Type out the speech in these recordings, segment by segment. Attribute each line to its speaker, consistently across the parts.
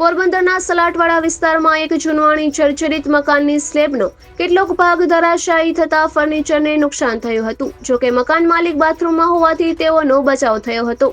Speaker 1: પોરબંદરના સલાટવાડા વિસ્તારમાં એક જૂનવાણી જર્જરિત મકાનની સ્લેબનો કેટલોક ભાગ ધરાશાયી થતા ફર્નિચરને નુકસાન થયું હતું. જોકે મકાન માલિક બાથરૂમમાં હોવાથી તેઓનો બચાવ થયો હતો.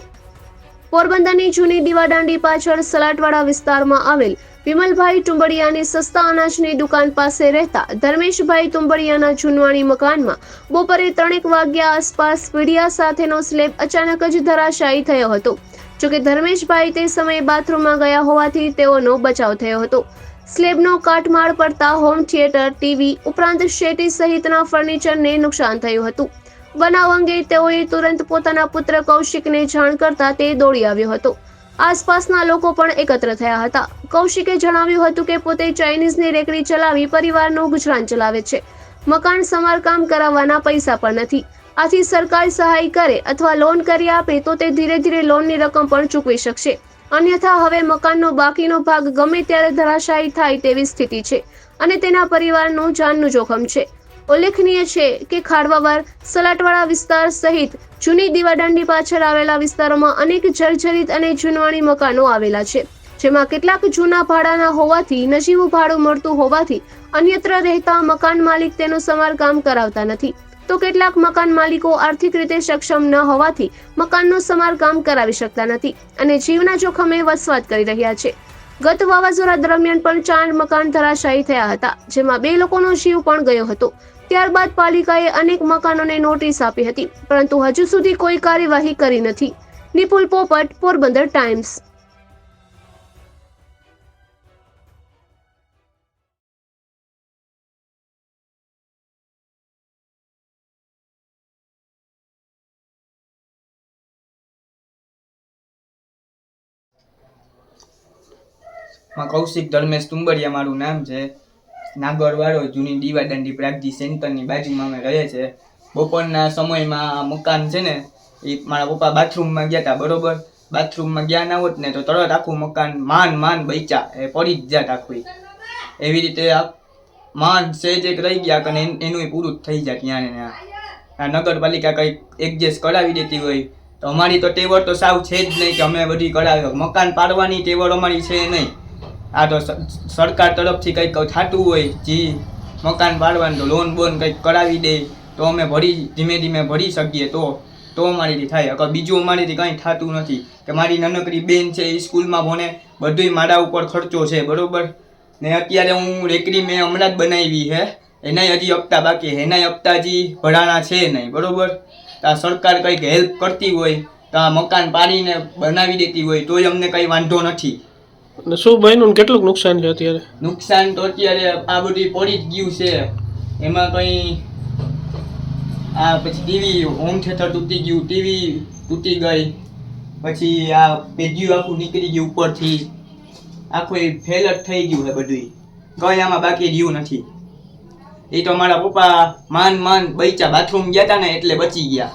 Speaker 1: પોરબંદરની જૂની દીવાદાંડી પાછળ સલાટવાડા વિસ્તારમાં આવેલ વિમલભાઈ ટુંબડિયાની સસ્તા અનાજની દુકાન પાસે રહેતા ધર્મેશભાઈ ટુંબડિયાના જૂનવાણી મકાનમાં બપોરે ત્રણેક વાગ્યા આસપાસ પીડિયા સાથેનો સ્લેબ અચાનક જ ધરાશાયી થયો હતો. જોકે ધર્મેશભાઈ તે સમયે બાથરૂમમાં ગયા હોવાથી તેઓનો બચાવ થયો હતો. સ્લેબનો કાટમાળ પડતા હોમ થિયેટર, ટીવી ઉપરાંત શેટી સહિતના ફર્નિચરને નુકસાન થયું હતું. બનાવ અંગે તેઓએ તુરંત પોતાના પુત્ર કૌશિકને જાણ કરતા તે દોડી આવ્યો હતો. આસપાસના લોકો પણ એકત્ર થયા હતા. કૌશિકે જણાવ્યું હતું કે પોતે ચાઇનીઝની રેકડી ચલાવી પરિવારનું ગુજરાન ચલાવે છે. મકાન સમારકામ કરાવવાના પૈસા પણ નથી. આથી સરકાર સહાય કરે અથવા લોન કરી આપે તો તે ધીરે ધીરે લોનની રકમ પણ ચૂકવી શકશે. અન્યથા હવે મકાનનો બાકીનો ભાગ ગમે ત્યારે ધરાશાયી થાય તેવી સ્થિતિ છે અને તેના પરિવારનું જાનનું જોખમ છે. ઉલ્લેખનીય છે કે ખાડવાવાર સલાટવાળા વિસ્તાર સહિત જૂની દીવાદાંડી પાછળ આવેલા વિસ્તારોમાં અનેક જર્જરિત અને જૂનવાણી મકાનો આવેલા છે, જેમાં કેટલાક જૂના ભાડાના હોવાથી નજીવું ભાડું મળતું હોવાથી અન્યત્ર રહેતા મકાન માલિક તેનું સમારકામ કરાવતા નથી. તો કેટલાક મકાન માલિકો આર્થિક રીતે સક્ષમ ન હોવાથી મકાનનું સમારકામ કરાવી શકતા નથી અને જીવના જોખમે વસવાટ કરી રહ્યા છે. ગત વાવાઝોડા દરમિયાન પણ ચાર મકાન ધરાશાયી થયા હતા, જેમાં બે લોકોનો જીવ પણ ગયો હતો. ત્યારબાદ પાલિકાએ અનેક મકાનોને નોટિસ આપી હતી, પરંતુ હજુ સુધી કોઈ કાર્યવાહી કરી નથી. નિપુલ પોપટ, પોરબંદર ટાઈમ્સ.
Speaker 2: માં કૌશિક ધર્મેશ તુંબડિયા મારું નામ છે. નાગરવાડો જૂની દીવાદાંડી પ્રાગજી સેન્ટરની બાજુમાં અમે રહે છે. બપોરના સમયમાં મકાન છે ને, એ મારા પપ્પા બાથરૂમમાં ગયા હતા બરોબર? બાથરૂમમાં ગયા ના હોત ને તો તરત આખું મકાન માન માન બૈચા એ પડી જ જાત આખું. એવી રીતે આ માન સેજ એક રહી ગયા અને એનું પૂરું થઈ જાય ત્યાં ને આ. નગરપાલિકા કંઈક એડજસ્ટ કરાવી દેતી હોય. તો અમારી તો ટેવર તો સાવ છે જ નહીં કે અમે બધી કરાવી મકાન પાડવાની ટેવર અમારી છે નહીં. આ તો સરકાર તરફથી કંઈક થતું હોય, જે, મકાન પાડવાનું તો લોન બોન કંઈક કરાવી દે, તો અમે ભરી, ધીમે ધીમે ભરી શકીએ તો તો અમારીથી થાય. અગર બીજું અમારીથી કંઈ થતું નથી, કે મારી નાનકડી બેન છે એ સ્કૂલમાં ભણે, બધુંય મારા ઉપર ખર્ચો છે, બરોબર? ને અત્યારે હું રેકડી મેં હમણાં જ બનાવી છે એનાય હજી હપ્તા બાકી, એનાય હપ્તા હજી ભરાણા છે નહીં, બરોબર? તો સરકાર કંઈક હેલ્પ કરતી હોય, તો આ મકાન પાડીને બનાવી દેતી હોય, તોય અમને કંઈ વાંધો નથી.
Speaker 3: અને શું બન્યું કેટલું નુકસાન છે અત્યારે?
Speaker 2: નુકસાન તો અત્યારે આ બધું પડી જ ગયું છે. એમાં કંઈ આ પછી ટીવી હોમ થિયેટર તૂટી ગયું, ટીવી તૂટી ગઈ. પછી આ પેજ્યું આખું નીકળી ગયું ઉપરથી. આખું ફેલ જ થઈ ગયું છે બધું કંઈ આમાં બાકી રહ્યું નથી. એ તો મારા પપ્પા માન માન બૈચા બાથરૂમ ગયા હતા ને એટલે બચી ગયા.